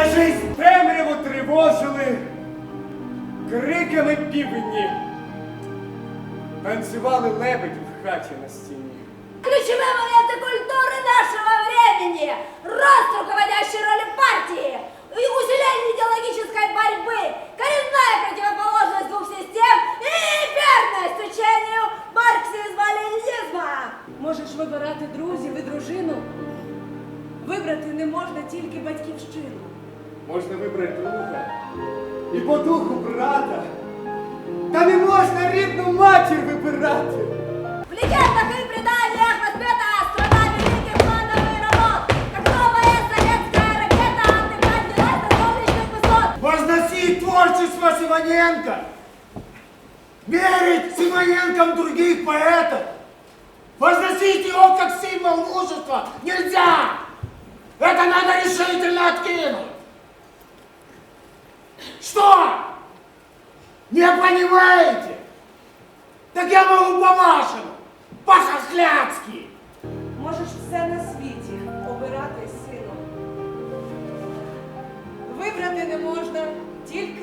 Моя жизнь темряву тривожили криками півні. Танцювали лебеді в хаті на стіні. Ключевые моменты культуры нашего времени. Рост руководящей роли партии. И усиление идеологической борьбы. Коренная противоположность двух систем. И верность учению марксизма-ленинизма. Можеш вибирати друзів і дружину. Вибрати не можна тільки батьківщину. Можна вибрати друга і по духу брата. Та не можна рідну матір вибирати. В легендах и преданиях воспета страна великих планов и работ. Как новая советская ракета антикандидат до солнечных высот. Возносить творчество Симоненко! Верить Симоненком других поэтов! Возносить его как символ мужества нельзя! Это надо решительно откинуть! Что? Не понимаете? Так я могу по-вашему, по-хохляцки! Можеш все на світі обирати сину. Вибрати не можна тільки батьківщину.